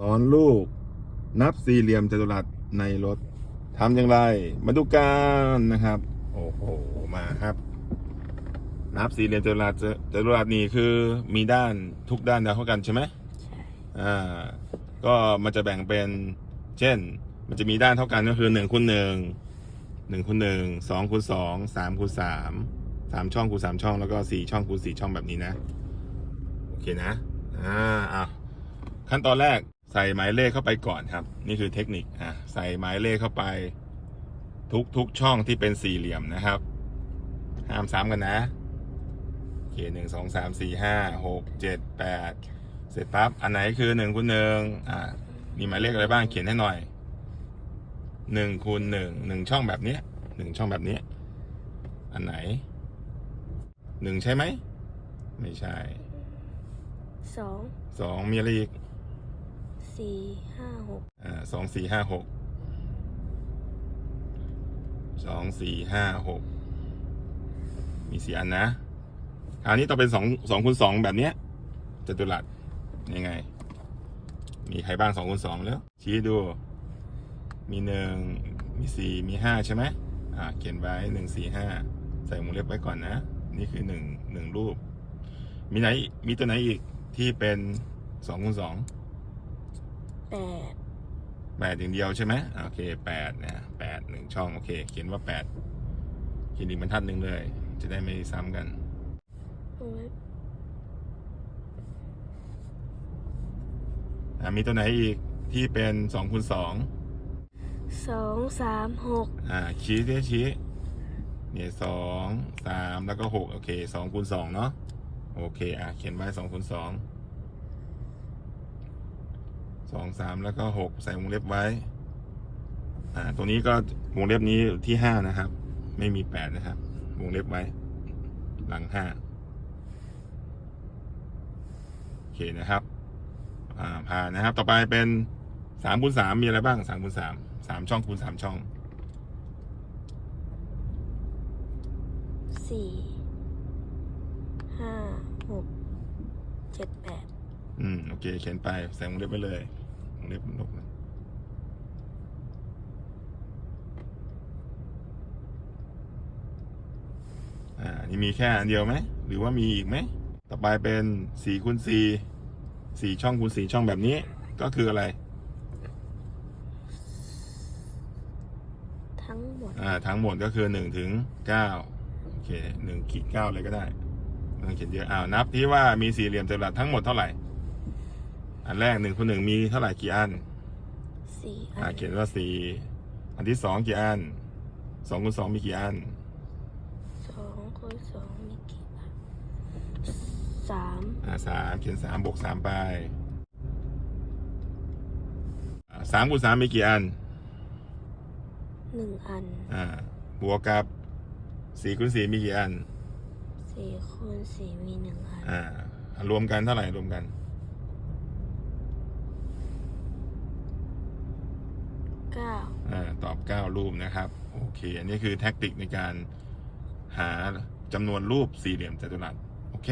สอนลูกนับสี่เหลี่ยมจัตุรัสในรถทำอย่างไร มาดูกันนะครับ โอ้โหมาครับ นับสี่เหลี่ยมจัตุรัสจะจัตุรัสนี่คือมีด้านทุกด้านเท่ากันใช่ไหมใช่อ่าก็มันจะแบ่งเป็น เช่น มันจะมีด้านเท่ากันก็คือหนึ่งคูณหนึ่งหนึ่งคูณหนึ่งสองคูณสองสามคูณสามสามช่องคูณสามช่องแล้วก็สี่ช่องคูณสี่ช่องแบบนี้นะ โอเคนะอ่าอะขั้นตอนแรก ใส่หมายเลขเข้าไปก่อนครับ นี่คือเทคนิคอะใส่หมายเลขเข้าไป ทุกทุกช่องที่เป็นสี่เหลี่ยมนะครับ ห้ามซ้ำกันนะโอเคหนึ่งสองสามสี่ห้าหกเจ็ดแปดเสร็จปั๊บอันไหนคือหนึ่งคูณหนึ่งอ่ามีหมายเลขอะไรบ้างเขียนให้หน่อยหนึ่งคูณหนึ่งหนึ่งช่องแบบเนี้ยหนึ่งช่องแบบเนี้ยอันไหนหนึ่งใช่ไหม ไม่ใช่สองสองมีอะไรอีก สี่ห้าหกอ่าสองสี่ห้าหกสองสี่ห้าหกมีสี่อันนะคราวนี้ต่อเป็นสองสองคูณสองแบบเนี้ยจัตุรัสยังไง มีใครบ้างสองคูณสองแล้ว ชี้ดู มีหนึ่งมีสี่มีห้าใช่ไหมอ่าเขียนไว้หนึ่งสี่ห้าใส่วงเล็บไว้ก่อนนะ นี่คือหนึ่งหนึ่งรูป มีไหนมีตัวไหนอีกที่เป็นสองคูณสอง แปดแปดอย่างเดียวใช่ไหมอ่าโอเคแปดนะแปดหนึ่งช่องโอเค เขียนว่าแปดเขียนอีกบรรทัดหนึ่งเลย จะได้ไม่ซ้ำกันโอ้ยอ่ามีตัวไหนอีกที่เป็นสองคูณสองสองสามหกอ่าชี้ที่ชี้เนี่ยสองสามแล้วก็หกโอเคสองคูณสองเนาะโอเคอะเขียนไว้สองคูณสอง สองสามแล้วก็หกใส่วงเล็บไว้ อ่า ตรงนี้ก็วงเล็บนี้ที่ห้านะครับ ไม่มีแปดนะครับ วงเล็บไว้ หลังห้าโอเคนะครับ อ่าผ่านนะครับ ต่อไปเป็นสามคูณสามมีอะไรบ้างสามคูณสามสามช่องคูณสามช่องสี่ห้าหกเจ็ดแปด อืม โอเค เขียนไป ใส่วงเล็บไปเลยวงเล็บลบนะอ่า นี่มีแค่อันเดียวไหม หรือว่ามีอีกไหม ต่อไปเป็นสี่คูณสี่สี่ช่องคูณสี่ช่องแบบนี้ ก็คืออะไร ทั้งหมด อ่า ทั้งหมดก็คือหนึ่งถึงเก้าโอเคหนึ่งขีดเก้าเลยก็ได้ไม่ต้องเขียนเยอะอ้าวนับที่ว่ามีสี่เหลี่ยมจัตุรัสทั้งหมดเท่าไหร่ อันแรกหนึ่งคูณหนึ่งมีเท่าไหร่กี่อันสี่อ่าอันเขียนว่าสี่อันที่สองกี่อันสองคูณสองมีกี่อันสองคูณสองมีกี่อันสามอ่าสามเขียนสามบวกสามไปอ่าสามคูณสามมีกี่อันหนึ่งอันอ่าบวกกับสี่คูณสี่มีกี่อันสี่คูณสี่มีหนึ่งอัน อ่ารวมกันเท่าไหร่รวมกัน เก้า อ่า ตอบ 9 รูปนะครับโอเค อันนี้คือแท็กติกในการหาจำนวนรูปสี่เหลี่ยมจัตุรัสโอเค